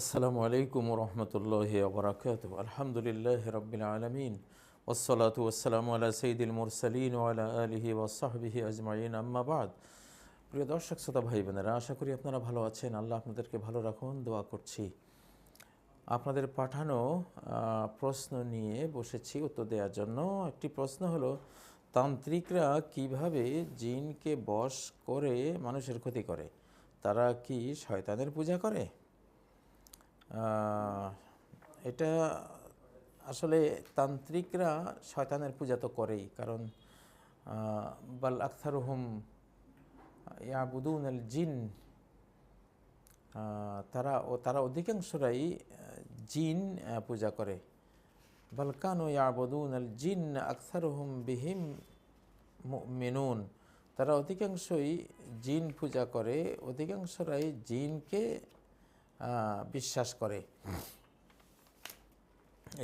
আসসালামু আলাইকুম রহমতুল্লাহ বরাকাত আলহামদুলিল্লাহ রবিল আলমিন। ওসলাত ওসালাম আলা সঈদুল মুরসালিন ওয়ালা আলহি ওসাহবিহি আজমাইন। আম্মাবাদ প্রিয় দর্শক, শ্রোতা ভাই বোনেরা আশা করি আপনারা ভালো আছেন। আল্লাহ আপনাদেরকে ভালো রাখুন, দোয়া করছি। আপনাদের পাঠানো প্রশ্ন নিয়ে বসেছি উত্তর দেওয়ার জন্য। একটি প্রশ্ন হলো, তান্ত্রিকরা কীভাবে জিনকে বশ করে মানুষের ক্ষতি করে? তারা কি শয়তানের পূজা করে? এটা আসলে তান্ত্রিকরা শয়তানের পূজা তো করেই, কারণ বাল আখতার হুম ইয়াবুদুন আল জিন তারা ও তারা অধিকাংশরাই জিন পূজা করে। বালকানো ইয়াবুদুন আল জিন আখতার হুম বিহিম মেনুন তারা অধিকাংশই জিন পূজা করে, অধিকাংশরাই জিনকে বিশ্বাস করে।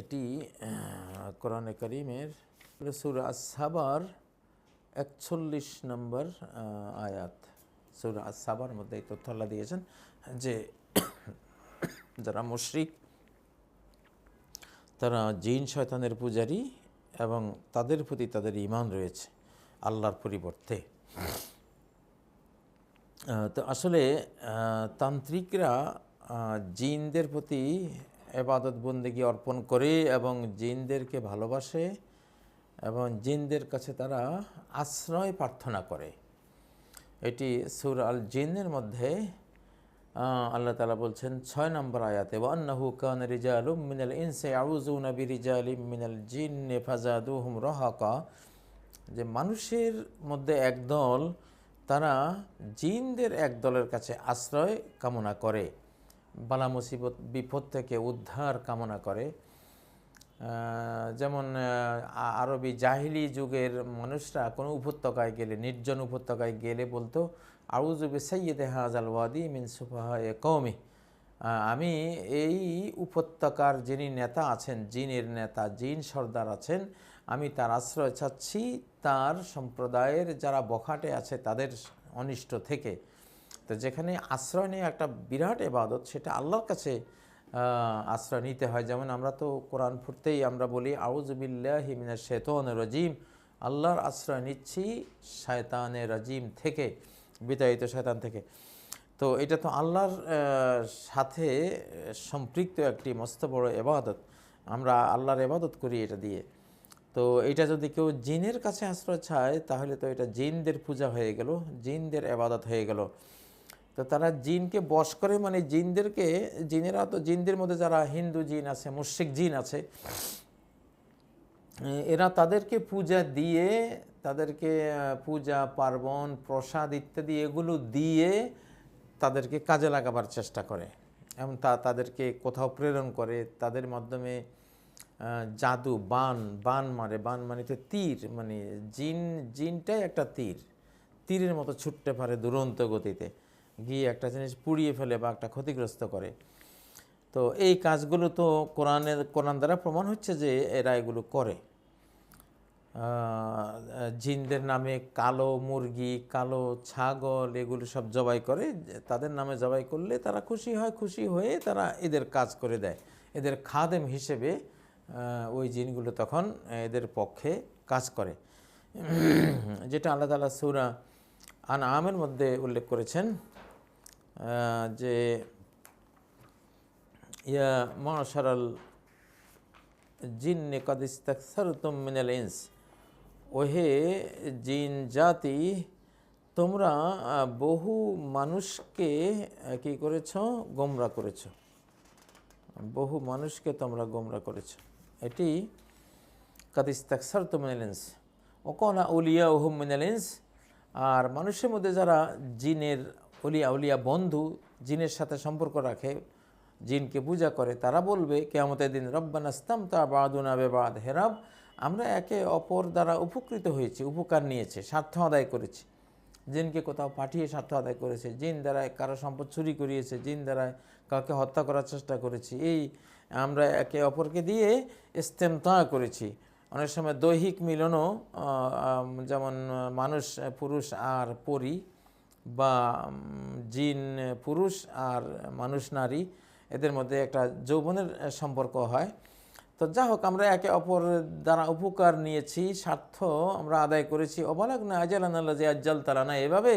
এটি কোরআনে করিমের সুরা সাবার একচল্লিশ নম্বর আয়াত। সুরা সাবার মধ্যে এই তথ্য আল্লাহ দিয়েছেন যে যারা মুশরিক, তারা জিন, শয়তানের পূজারী এবং তাদের প্রতি তাদের ইমান রয়েছে আল্লাহর পরিবর্তে। তো আসলে তান্ত্রিকরা জিনদের প্রতি এবাদত বন্দেগী অর্পণ করে এবং জিনদেরকে ভালোবাসে এবং জিনদের কাছে তারা আশ্রয় প্রার্থনা করে। এটি সুর আল জিনের মধ্যে আল্লাহ তালা বলছেন, ছয় নম্বর আয়াতে, ওয়ান্নাহু কান রিজালুম মিনাল ইনসে আউযুনা বিরিজালিম মিনাল জিন্নে ফাজাদুহুম রহাকা যে মানুষের মধ্যে একদল তারা জিনদের এক দলের কাছে আশ্রয় কামনা করে। বালা মুসিবত, বিপদ থেকে উদ্ধার কামনা করে। যেমন আরবি জাহিলি যুগের মানুষরা কোনো উপত্যকায় গেলে, নির্জন উপত্যকায় গেলে বলতো আউজুবে সৈয়দে হাজাল ওয়াদি মিন সুফাহা এ কৌমি আমি এই উপত্যকার যিনি নেতা আছেন, জিনের নেতা, জিন সর্দার আছেন, আমি তার আশ্রয় চাচ্ছি। তার সম্প্রদায়ের যারা বখাটে আছে, তাদের অনিষ্ট থেকে। তো যেখানে আশ্রয় নিয়ে একটা বিরাট এবাদত সেটা আল্লাহর কাছে আশ্রয় নিতে হয়। যেমন আমরা তো কোরআন ফুটতেই আমরা বলি আউজবিল্লাহ হিমিনা শেতন রজিম। আল্লাহর আশ্রয় নিচ্ছি শয়তানে রাজিম থেকে, বিতাড়িত শয়তান থেকে। তো এটা তো আল্লাহর সাথে সম্পৃক্ত একটি মস্ত বড় এবাদত আমরা আল্লাহর এবাদত করি এটা দিয়ে। তো এটা যদি কেউ জিনের কাছে আশ্রয় চায়, তাহলে তো এটা জিনদের পূজা হয়ে গেল, জিনদের এবাদত হয়ে গেল। তো তারা জিনকে বশ করে মানে জিনদেরকে, জিনেরা তো জিনদের মধ্যে যারা হিন্দু জিন আছে মুশিক জিন আছে, এরা তাদেরকে পূজা দিয়ে, তাদেরকে পূজা, পার্বণ, প্রসাদ ইত্যাদি এগুলো দিয়ে তাদেরকে কাজে লাগাবার চেষ্টা করে। এবং তা, তাদেরকে কোথাও প্রেরণ করে, তাদের মাধ্যমে জাদু, বান বান মারে, বান মানে তো তীর মানে জিন, জিনটাই একটা তীর। তীরের মতো ছুটতে পারে দুরন্ত গতিতে। গিয়ে একটা জিনিস পুড়িয়ে ফেলে বা একটা ক্ষতিগ্রস্ত করে। তো এই কাজগুলো তো কোরআনের, কোরআন দ্বারা প্রমাণ হচ্ছে যে এরা এগুলো করে। জিনদের নামে কালো মুরগি, কালো ছাগল এগুলো সব জবাই করে, তাদের নামে জবাই করলে তারা খুশি হয়, খুশি হয়ে তারা এদের কাজ করে দেয়। এদের খাদেম হিসেবে ওই জিনগুলো তখন এদের পক্ষে কাজ করে। যেটা আল্লাহ তালা সুরা আন আমের মধ্যে উল্লেখ করেছেন যে ইয়া মাশারাল জিন্নে কদ ইস্তাকসারতুম মিনাল ইনস। ওহে জিন জাতি, তোমরা বহু মানুষকে কি করেছ? গোমরা করেছ। বহু মানুষকে তোমরা গোমরা করেছ। এটি কাদ ইস্তাকসারতুম মিনাল ইনস। ওকনা উলিয়া ওহুম মিনাল আর মানুষের মধ্যে যারা জিনের উলিয়া উলিয়া বন্ধু জিনের সাথে সম্পর্ক রাখে, জিনকে পূজা করে, তারা বলবে, কেয়ামতের দিন রব্বানাস্তাম তা বাদুনা বেবাদ হেরাব আমরা একে অপর দ্বারা উপকৃত হয়েছি, উপকার নিয়েছে, স্বার্থ আদায় করেছি। জিনকে কোথাও পাঠিয়ে স্বার্থ আদায় করেছে, জিন দ্বারায় কারও সম্পদ চুরি করিয়েছে, জিন দ্বারায় কাউকে হত্যা করার চেষ্টা করেছি। এই আমরা একে অপরকে দিয়ে ইস্তেমতা করেছি। অনেক সময় দৈহিক মিলনও যেমন মানুষ, পুরুষ আর পরী বা জিন, পুরুষ আর মানুষ, নারী, এদের মধ্যে একটা যৌবনের সম্পর্ক হয়। তো যা হোক, আমরা একে অপর দ্বারা উপকার নিয়েছি, স্বার্থ আমরা আদায় করেছি। অবালাক না আজালান্লাহ যে আজ্জাল তালানা এভাবে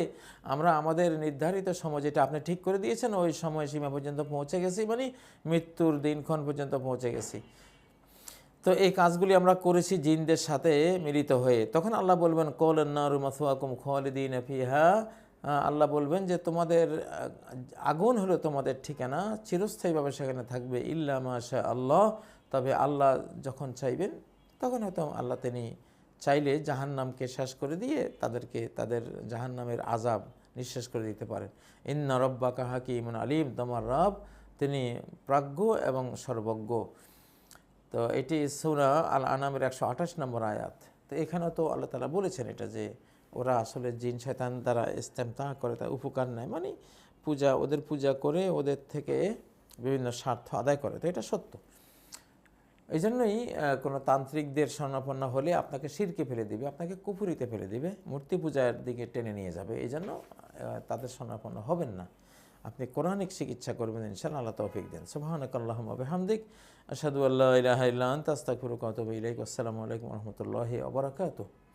আমরা আমাদের নির্ধারিত সময় যেটা আপনি ঠিক করে দিয়েছেন, ওই সময় সীমা পর্যন্ত পৌঁছে গেছি মানে মৃত্যুর দিনক্ষণ পর্যন্ত পৌঁছে গেছি। তো এই কাজগুলি আমরা করেছি জিনদের সাথে মিলিত হয়ে। তখন আল্লাহ বলবেন কৌলন্নারু মাসুয়াকুম খালিদিন ফিহা আল্লাহ বলবেন যে তোমাদের আগুন হলো তোমাদের ঠিকানা, চিরস্থায়ীভাবে সেখানে থাকবে, ইল্লা মাশা আল্লাহ। তবে আল্লাহ যখন চাইবেন, তখন হয়তো আল্লাহ তিনি চাইলে জাহান্নামকে শেষ করে দিয়ে তাদেরকে, তাদের জাহান্নামের আজাব নিঃশেষ করে দিতে পারেন। ইন্না রব্বা কাহাকি ইমন আলিম, তোমার রব তিনি প্রাজ্ঞ এবং সর্বজ্ঞ। তো এটি সৌরা আল আনামের একশো আঠাশ নম্বর আয়াত। তো এখানেও তো আল্লাহ তালা বলেছেন এটা যে ওরা আসলে জিন শয়তান দ্বারা ইস্তেমতা করে, তার উপকার নেয়। মানে পূজা, ওদের পূজা করে ওদের থেকে বিভিন্ন স্বার্থ আদায় করে। তো এটা সত্য। এই জন্যই কোনো তান্ত্রিকদের স্বর্ণাপন্ন হলে আপনাকে শিরকে ফেলে দিবে, আপনাকে কুপুরিতে ফেলে দিবে, মূর্তি পূজার দিকে টেনে নিয়ে যাবে। এই জন্য তাদের স্বর্ণাপন্ন হবেন না। আপনি কোরআনিক চিকিৎসা করবেন, ইনশাআল্লাহ আল্লাহ তৌফিক দেন। সুবহানাক আল্লাহুম্মা বিহামদিক, আশহাদু আল্লা ইলাহা ইল্লা আনতা, আস্তাগফিরুকা ওয়া আতুবু ইলাইক। আসসালামু আলাইকুম রাহমাতুল্লাহি ওয়া বারাকাতুহু।